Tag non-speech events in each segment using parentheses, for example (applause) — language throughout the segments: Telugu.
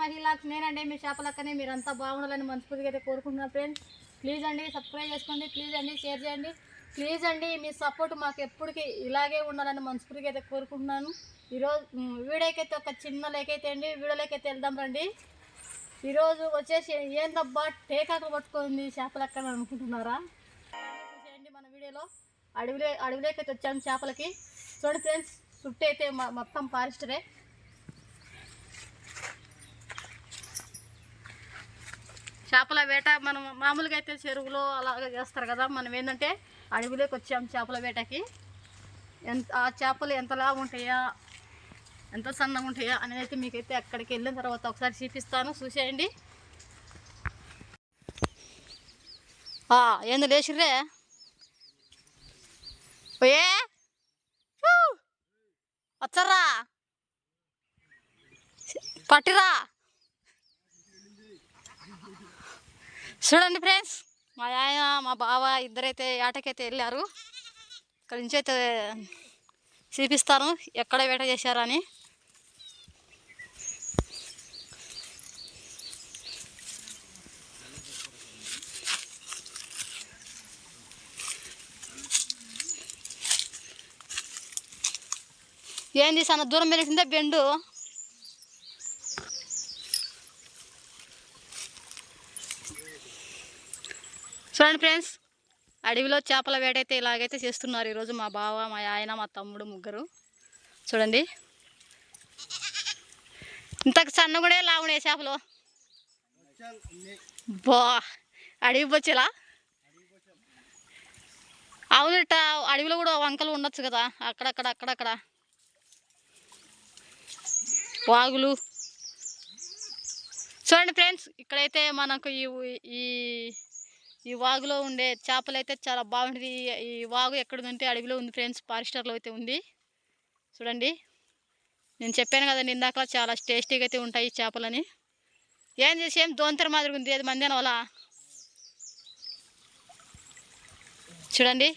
మహిళాక్స్ నేనండి మీ చేపలక్కనే మీరంతా బాగుండాలని మనస్ఫూర్తిగా అయితే కోరుకుంటున్నాను ఫ్రెండ్స్. ప్లీజ్ అండి సబ్స్క్రైబ్ చేసుకోండి ప్లీజ్ అండి షేర్ చేయండి. ప్లీజ్ అండి మీ సపోర్ట్ మాకు ఎప్పటికీ ఇలాగే ఉండాలని మనస్ఫూర్తిగా అయితే కోరుకుంటున్నాను. ఈరోజు వీడియోకైతే ఒక చిన్న లేకైతే అండి వీడియోలోకైతే అయితే వెళ్దాం రండి. ఈరోజు వచ్చేసి ఏందబ్బా టేకాకులు పట్టుకుంది చేపలక్కని అనుకుంటున్నారా? చూసేయండి మన వీడియోలో. అడవిలో అడవిలోకి అయితే వచ్చాము చేపలకి. చూడండి ఫ్రెండ్స్ చుట్టూ అయితే మొత్తం ఫారెస్టరే. చేపల వేట మనం మామూలుగా అయితే చెరువులో అలాగే చేస్తారు కదా మనం ఏంటంటే అడవిలోకి వచ్చాం చేపల వేటకి. ఎంత ఆ చేపలు ఎంతలా ఉంటాయా ఎంత సన్నగా ఉంటాయా అనేది అయితే మీకైతే అక్కడికి వెళ్ళిన తర్వాత ఒకసారి చూపిస్తాను చూసేయండి. ఏంది లేచిర్రే? పోయే వచ్చరా? పట్టిరా! చూడండి ఫ్రెండ్స్. మా ఆయన మా బావ ఇద్దరైతే ఆటకైతే వెళ్ళారు. ఇక్కడ నుంచి అయితే చూపిస్తాను ఎక్కడ వేట చేశారని. ఏంది సన్న దూరం పెరిగిందే బెండు? చూడండి ఫ్రెండ్స్ అడవిలో చేపల వేటైతే ఇలాగైతే చేస్తున్నారు ఈరోజు మా బావ మా ఆయన మా తమ్ముడు ముగ్గురు. చూడండి. ఇంతకు సన్న కూడా లాగునే చేపలు. బా అడవి బొచ్చేలా? అవునుట అడవిలో కూడా వంకలు ఉండొచ్చు కదా అక్కడక్కడ అక్కడక్కడ. వాగులు. చూడండి ఫ్రెండ్స్ ఇక్కడైతే మనకు ఈ ఈ వాగులో ఉండే చేపలు అయితే చాలా బాగుంటుంది ఈ- ఈ వాగు ఎక్కడుందంటే అడవిలో ఉంది ఫ్రెండ్స్. ఫారెస్టర్లో అయితే ఉంది. చూడండి. నేను చెప్పాను కదండి ఇందాక చాలా టేస్టీగా అయితే ఉంటాయి ఈ చేపలని. ఏం చేసి? ఏం దోంతర మాదిరి ఉంది. అది మంది వాళ్ళ చూడండి.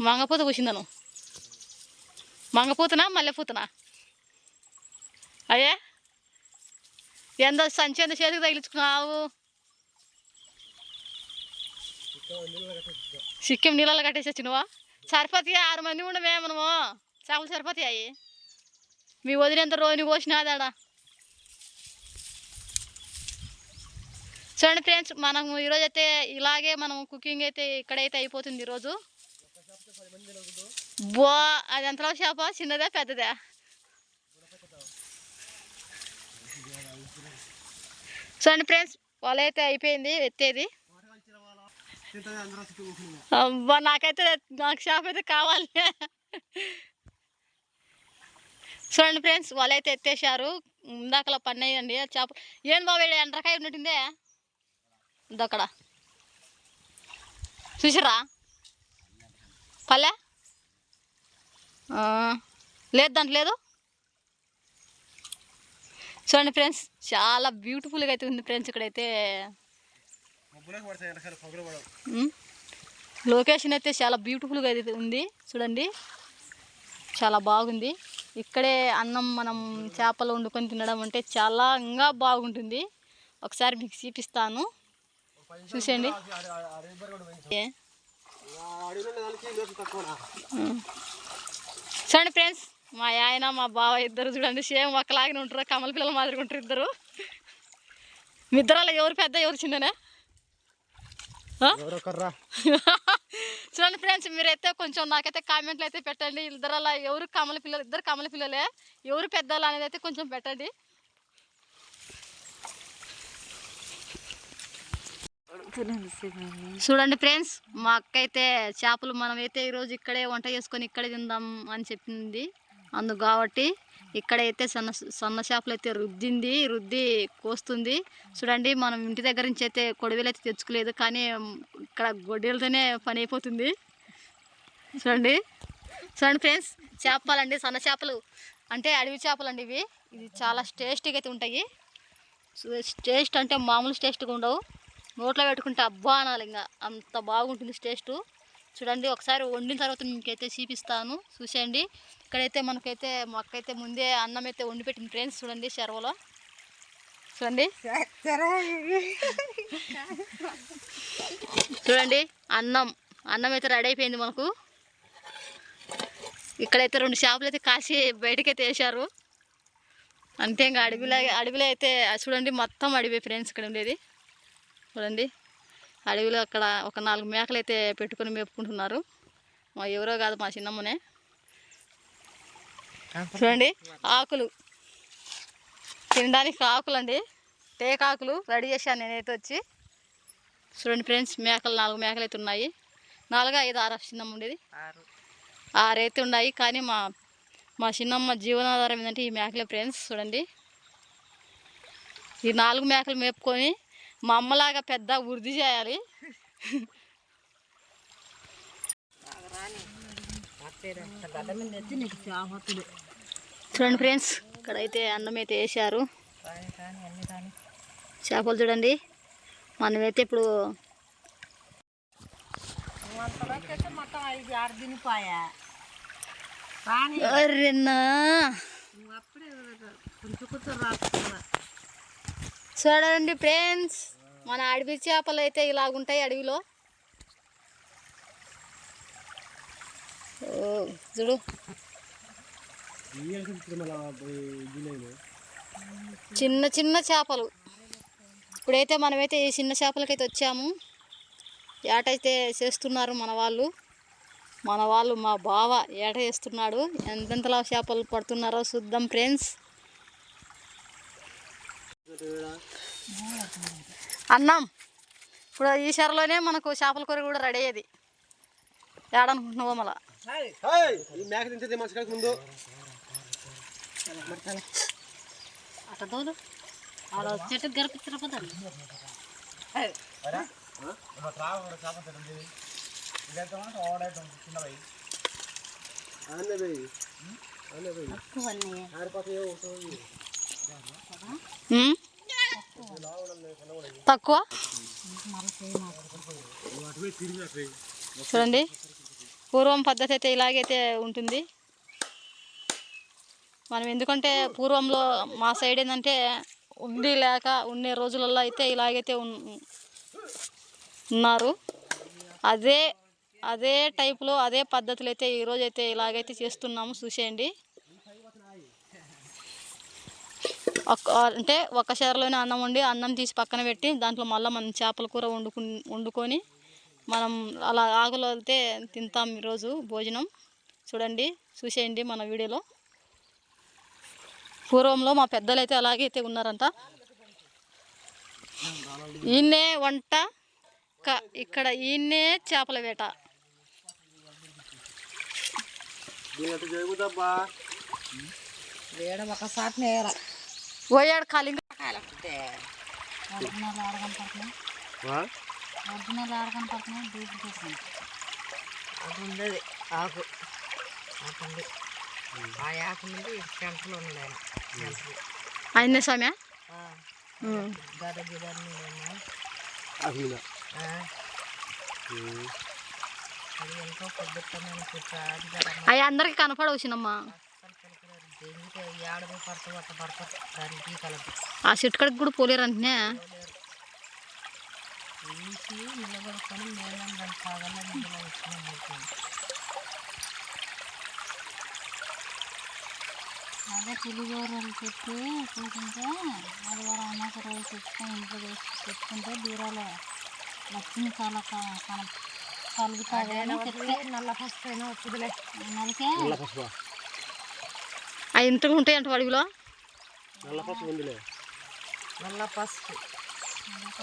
మంగపూత కూసిందను మంగపూతనా? మల్లెపూతనా? అయ్యే. ఎంత సంచి ఎంత చేతికి తగిలించుకున్నావు. సిక్కిం నీళ్ళలో కట్టేసి వచ్చినవా సరిపోతాయి ఆరు మంది ఉండమే మనము. చేపలు సరిపోతాయి మీ వదిలేంత రోజు కోసినాదాడ చూడండి ఫ్రెండ్స్ మనము ఈరోజు అయితే ఇలాగే మనం కుకింగ్ అయితే ఇక్కడైతే అయిపోతుంది ఈరోజు. బో అది ఎంతలో చేప చిన్నదా పెద్దదా? చూడండి ఫ్రెండ్స్ వాళ్ళైతే అయిపోయింది ఎత్తేది. అబ్బా నాకైతే నాకు షాప్ అయితే కావాలి. చూడండి ఫ్రెండ్స్ వాళ్ళైతే ఎత్తేసారు ఇందాకలా పని అయ్యండి చేప ఏం బాబు ఎండ్రకాయ ఉన్నట్టుందే? ఇదక్కడ చూసారా పల్లె? లేదు దాంట్లో లేదు. చూడండి ఫ్రెండ్స్ చాలా బ్యూటిఫుల్గా అయితే ఉంది ఫ్రెండ్స్ ఇక్కడైతే. లొకేషన్ అయితే చాలా బ్యూటిఫుల్గా అయితే ఉంది. చూడండి. చాలా బాగుంది. ఇక్కడే అన్నం మనం చేపలు వండుకొని తినడం అంటే చాలా ఇంకా బాగుంటుంది. ఒకసారి మీకు చూపిస్తాను. చూసేయండి. చూడండి ఫ్రెండ్స్ మా ఆయన మా బావ ఇద్దరు చూడండి సేమ్ ఒకలాగానే ఉంటారు. కమల పిల్లలు మాదిరిగా ఉంటారు ఇద్దరు. మీ ఇద్దరు ఎవరు పెద్ద ఎవరు చిన్ననే? (laughs) చూడండి ఫ్రెండ్స్ మీరైతే కొంచెం నాకైతే కామెంట్లు అయితే పెట్టండి. ఇద్దరు అలా ఎవరు కమల పిల్లలు ఇద్దరు కమల పిల్లలే. ఎవరు పెద్దలు అనేది అయితే కొంచెం పెట్టండి. చూడండి ఫ్రెండ్స్ మా అక్క అయితే చేపలు మనం అయితే ఈరోజు ఇక్కడే వంట చేసుకొని ఇక్కడే తిందాం అని చెప్పింది. అందుకు కాబట్టి ఇక్కడైతే సన్న సన్న చేపలు అయితే రుద్దింది రుద్ది కోస్తుంది. చూడండి మనం ఇంటి దగ్గర నుంచి అయితే కొడవలు అయితే తెచ్చుకోలేదు కానీ ఇక్కడ గొడ్డలతోనే పని అయిపోతుంది. చూడండి. చూడండి ఫ్రెండ్స్ చేపలండి సన్న చేపలు. అంటే అడవి చేపలు అండి ఇవి. ఇది చాలా టేస్టీగా అయితే ఉంటాయి. టేస్ట్ అంటే మామూలు టేస్ట్గా ఉండవు. నోట్లో పెట్టుకుంటే అబ్బా అనాలి ఇంకా. అంత బాగుంటుంది టేస్ట్. చూడండి ఒకసారి వండిన తర్వాత మీకైతే చూపిస్తాను. చూసేయండి. ఇక్కడైతే మనకైతే మా ముందే అన్నం అయితే వండి పెట్టింది ఫ్రెండ్స్ చూడండి చెరవలో. చూడండి. చూడండి అన్నం. అన్నం అయితే రెడీ అయిపోయింది మనకు. ఇక్కడైతే రెండు చేపలు అయితే కాసి బయటకైతే వేశారు. అంతే ఇంకా అడవిలో అడవిలో అయితే చూడండి మొత్తం అడవి ఫ్రెండ్స్ ఇక్కడ ఉండేది. చూడండి. అడవిలో అక్కడ ఒక నాలుగు మేకలు అయితే పెట్టుకొని మేపుకుంటున్నారు. మా ఎవరో కాదు మా చిన్నమ్మనే. చూడండి ఆకులు. తినడానికి ఆకులు అండి టేకాకులు రెడీ చేశాను నేనైతే వచ్చి. చూడండి ఫ్రెండ్స్ మేకలు నాలుగు మేకలు అయితే ఉన్నాయి. నాలుగు ఐదు ఆరు చిన్నమ్మ ఉండేది. ఆరు. అయితే ఉన్నాయి కానీ మా మా చిన్నమ్మ జీవనాధారం ఏంటంటే ఈ మేకలే ఫ్రెండ్స్ చూడండి. ఈ నాలుగు మేకలు మేపుకొని మా అమ్మలాగా పెద్ద వృద్ధి చేయాలి. చూడండి ఫ్రెండ్స్ ఇక్కడైతే అన్నం అయితే వేసారు చేపలు చూడండి. మనమైతే ఇప్పుడు అప్పుడే కొంచెం కొంచెం చూడండి ఫ్రెండ్స్ మన అడవి చేపలు అయితే ఇలాగుంటాయి అడవిలో. చూడు. చిన్న చిన్న చేపలు. ఇప్పుడైతే మనమైతే ఈ చిన్న చేపలకైతే వచ్చాము. ఏటైతే చేస్తున్నారు మన వాళ్ళు? మన వాళ్ళు మా బావ ఏట చేస్తున్నాడు. ఎంతెంతలా చేపలు పడుతున్నారో చూద్దాం ఫ్రెండ్స్. అన్నం. ఇప్పుడు ఈ చెరలోనే మనకు చేపల కూర కూడా రెడీ అయ్యేది. ఏడనుకుంటున్నావో మళ్ళా. అట్ట దోలు ఆడ చెట్టు తక్కువ? చూడండి. పూర్వం పద్ధతి అయితే ఇలాగైతే ఉంటుంది. మనం ఎందుకంటే పూర్వంలో మా సైడ్ ఏంటంటే ఉండి లేక ఉండే రోజులలో అయితే ఇలాగైతే ఉన్నారు. అదే అదే టైపులో అదే పద్ధతులు అయితే ఈరోజైతే ఇలాగైతే చేస్తున్నాము. చూసేయండి ఒక అంటే ఒక షేర్లోనే అన్నం వండి అన్నం తీసి పక్కన పెట్టి దాంట్లో మళ్ళీ మనం చేపల కూర వండుకు వండుకొని మనం అలా ఆకులు వెళ్తే తింటాం ఈరోజు భోజనం. చూడండి చూసేయండి మన వీడియోలో. పూర్వంలో మా పెద్దలు అయితే అలాగైతే ఉన్నారంట. ఈయన్నే వంట క- ఇక్కడ ఈయన్నే చేపల వేట. ఒకసారి నేర పోయాడు కాలకుంటే ఒరిజినల్ ఆడకనపడుతున్నాయి అది ఉండదు ఆకు. ఉంది. ఆ ఆకు నుండి సెంటర్లో ఉన్నాడు ఆయన. స్వామి? గద అది ఎంతో అవి అందరికి కనపడవు చిన్నమ్మ. ఆ చెట్టు కడికి కూడా నిందులో వచ్చిన అదే పులిగోరలు పెట్టి కూర్చుంటే ఆదివారం అన్నాక రోజు తెచ్చుకొని ఇంట్లో చేసి పెట్టుకుంటే బీరాలో లక్ష్మి చాలా క- కన- కలుగుతుంది అని చెప్తే. నల్ల ఫస్ట్ అయినా వచ్చిందిలే పసుపు అవి ఇంతకు ఉంటాయంట అడవిలో? నల్ల పసుపు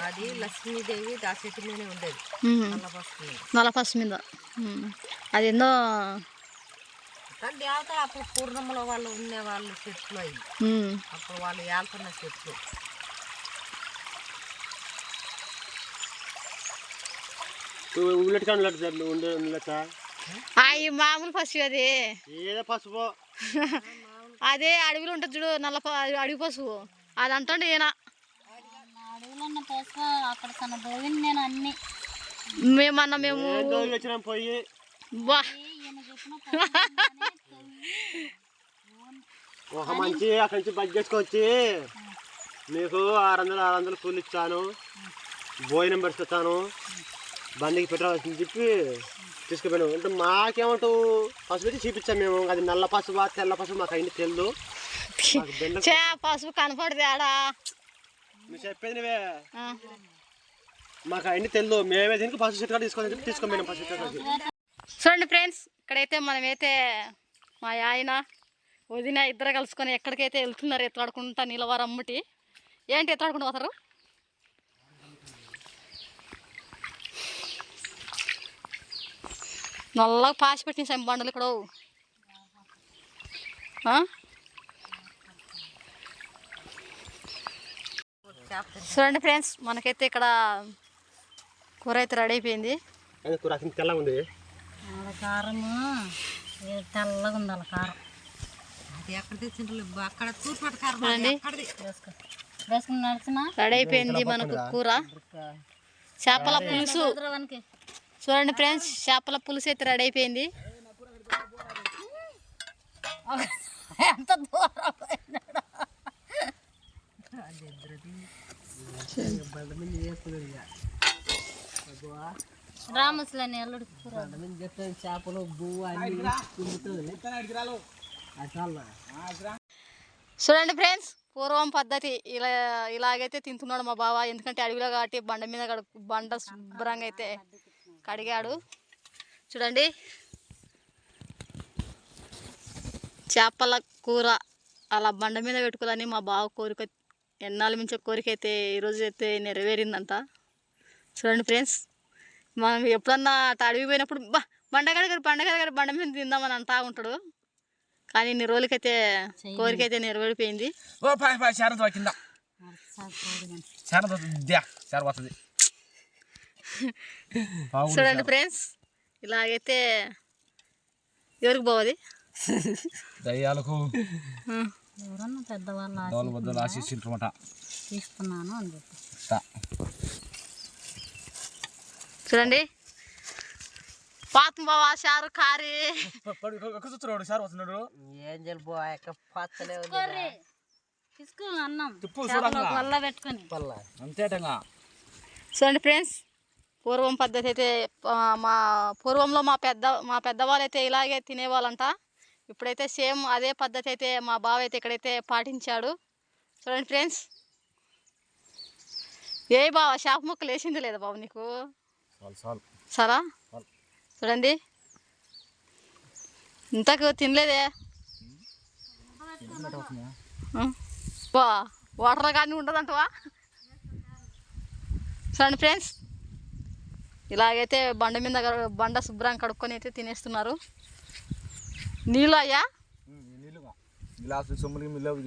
అది లక్ష్మీదేవి ఆ చెట్టు మీదనే ఉండేది నల్ల పసుపు మీద. నల్ల. అదేందో కానీ దేవత అప్పుడు పూర్ణంలో వాళ్ళు ఉండే వాళ్ళు చెట్లు అవి. అప్పుడు వాళ్ళు ఏళ్తున్న చెట్లు. అవి మామూలు పసుపు అది. ఏదో పసుపు. (laughs) అదే అడవిలో ఉంటుంది చూడు నల్ల అడవి పసుపు అది అంటుండే ఈయన. అడవిలో ఉన్న పసుపు అక్కడ తన దోవిని నేను అన్ని. మేమన్నా మేము పోయి. బా. ఒక మంచి అక్కడి నుంచి బడ్జెట్ చేసుకొచ్చి మీకు ఆరు వందలు ఆరు వందలు కూలి ఇచ్చాను భోజనం పెట్టుకొచ్చాను బండికి పెట్రోల్ వచ్చింది చెప్పి తీసుకుపోయాను. అంటే మాకేమంటావు? పసుపు అయితే చూపించాం మేము. అది నల్ల పసుపు తెల్ల పసుపు మాకు అయింది తెలియదు చే పసుపు కనపడదు ఆడా. మీరు చెప్పేది నువ్వే. మాకు అయింది తెలియదు మేమే దీనికి పసుపు చెట్టు తీసుకొని తీసుకోపోయినాం పసుపు చెట్టు చూడండి ఫ్రెండ్స్ ఇక్కడైతే మనమైతే మా ఆయన వదిన ఇద్దరు కలుసుకొని ఎక్కడికైతే వెళ్తున్నారు ఎత్తాడుకుంటా నిలవారు అమ్మటి ఏంటి ఎత్తాడుకుంటూ పోతారు? నల్లగా పాసి పెట్టిన సెం బండలు ఇక్కడ. ఆ? చూడండి ఫ్రెండ్స్ మనకైతే ఇక్కడ కూర అయితే రెడీ అయిపోయింది. కూర అసలు తెల్లగా ఉంది. కారము తెల్లగా ఉంది అలా కారం. అది ఎక్కడ తెచ్చిండ్రు? అక్కడ తూర్పాటు కారం చూడండి. అక్కడది వేసుకుని నడిచిన? రెడీ అయిపోయింది మనకు కూర. చేపల పులుసు. చూడండి ఫ్రెండ్స్ చేపల పులుసు అయితే రెడీ అయిపోయింది. ఎంత దూరం పోయినాడో. రామసులని అల్లుడు చేపలు బువ్వ చూడండి ఫ్రెండ్స్ పూర్వం పద్ధతి ఇలా ఇలాగైతే తింటున్నాడు మా బావ. ఎందుకంటే అడవిలో కాబట్టి బండ మీద బండ శుభ్రంగా అయితే కడిగాడు. చూడండి. చేపల కూర అలా బండ మీద పెట్టుకోవాలని మా బావ కోరిక ఎన్నాళ్ళ మించే కోరిక అయితే ఈరోజు అయితే నెరవేరిందంట. చూడండి ఫ్రెండ్స్ మనం ఎప్పుడన్నా అటు అడవి పోయినప్పుడు బా బండగడ గారు బండగడ గారు బండ మీద తిందామని అంటా ఉంటాడు. కానీ ఇన్ని రోజులకైతే కోరిక అయితే నెరవేరిపోయింది. చూడండి ఫ్రెండ్స్ ఇలాగైతే ఎవరికి పోవాలి? దయ్యాలకు ఎవరన్నా పెద్దవాళ్ళు బద్దలు తీసుకున్నాను అని చెప్పి. చూడండి. పాతం బావా షారు కారి చూస్తున్నాడు శారద వస్తున్నాడు. ఏం జలుబు ఆ యొక్క పచ్చలే తీసుకో అన్నం. తిప్పు చూడంగా వల్ల పెట్టుకొని. అంతేటంగా చూడండి ఫ్రెండ్స్ పూర్వం పద్ధతి అయితే మా పూర్వంలో మా పెద్ద మా పెద్దవాళ్ళు అయితే ఇలాగే తినేవాళ్ళంట. ఇప్పుడైతే సేమ్ అదే పద్ధతి అయితే మా బావ అయితే ఇక్కడైతే పాటించాడు. చూడండి ఫ్రెండ్స్. ఏ బావ షాప్ ముక్కలు వేసింది లేదా బాబు నీకు? సరా చూడండి. ఇంతకు తినలేదే? వాటర్ కానీ ఉండదంటవా? చూడండి ఫ్రెండ్స్. ఇలాగైతే బండ మీద బండ శుభ్రం కడుక్కొని అయితే తినేస్తున్నారు. నీళ్ళు అయ్యా?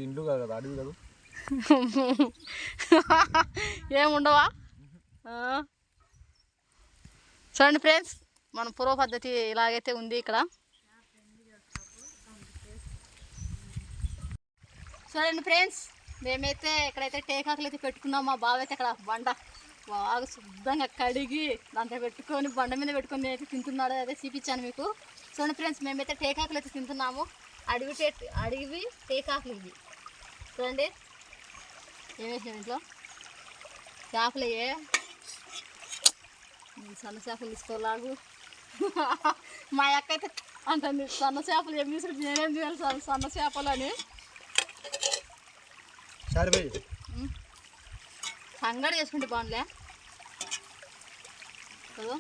ఇండ్లు కాదు అడవి కదా. (laughs) ఏముండవా. చూడండి ఫ్రెండ్స్ మన పూర్వ పద్ధతి ఇలాగైతే ఉంది ఇక్కడ. చూడండి ఫ్రెండ్స్ మేమైతే ఇక్కడైతే టేకాకులు అయితే పెట్టుకున్నాం మా బావ అయితే అక్కడ బండ. బాగా శుద్ధంగా కడిగి దాంట్లో పెట్టుకొని బండ మీద పెట్టుకొని అయితే తింటున్నాడో అదే చూపించాను మీకు. చూడండి ఫ్రెండ్స్ మేమైతే టేకాకులు అయితే తింటున్నాము. అడవి టే అడవి టేకాకులు ఇవి. చూడండి. ఏమేసాం ఇంట్లో? చేపలు ఏ సన్న చేపలు తీసుకోలాగు. (laughs) మా అక్క అయితే అంటుంది సన్న చేపలు ఏం తీసుకుంటే నేనేం చేయాలి సన్న సన్న చేపలు అని. సరే సంగడి చేసుకుంటే బాగుందిలే. కదా.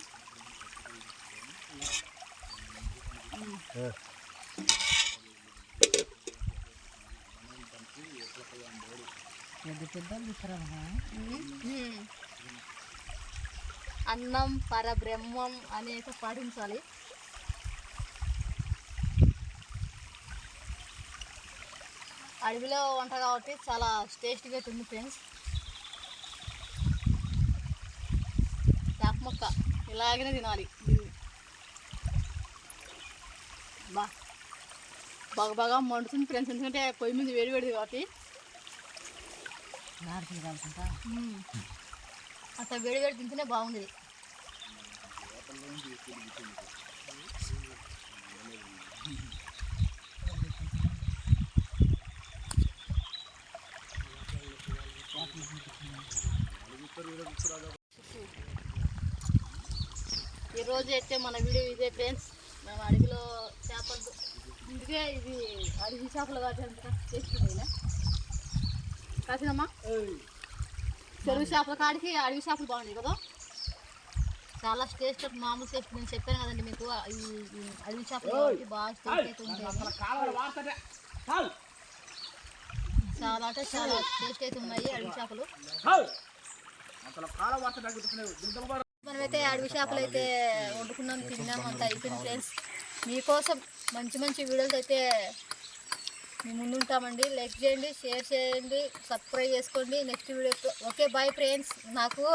అన్నం పరబ్రహ్మం అనేది పాటించాలి అడవిలో వంట కాబట్టి చాలా టేస్టీగా ఉంది ఫ్రెండ్స్ చేప మొక్క ఇలాగనే తినాలి. బా. బాగా బాగా మండుతుంది ఫ్రెండ్స్. ఎందుకంటే పొయ్యి మీద వేడి వేడిది కాబట్టి. అట్లా వేడి వేడి తింటేనే బాగుంది ఈరోజు అయితే మన వీడియో ఇదే ఫ్రెండ్స్ మేము అడవిలో చేపలు ఇందుకే ఇది అడవి చేపలు చేసుకున్నాయినా కాసినమ్మా? చెరువు చేపల కాడికి అడవి చేపలు బాగున్నాయి కదా. చాలా టేస్ట్ మామూలు టేస్ట్ నేను చెప్పాను కదండి మీకు ఈ అడవి చేపలు బాగా టేస్ట్ అయితే చాలా. అంటే చాలా టేస్ట్ అయితే ఉన్నాయి అడవి చేపలు. మనమైతే అడవి చేపలు అయితే వండుకున్నాం తిన్నాం అంత అయిపోయింది ఫ్రెండ్స్. మీకోసం మంచి మంచి వీడియోస్ అయితే మేము ముందుంటామండి. లైక్ చేయండి షేర్ చేయండి సబ్స్క్రైబ్ చేసుకోండి. నెక్స్ట్ వీడియోతో ఓకే బాయ్ ఫ్రెండ్స్. నాకు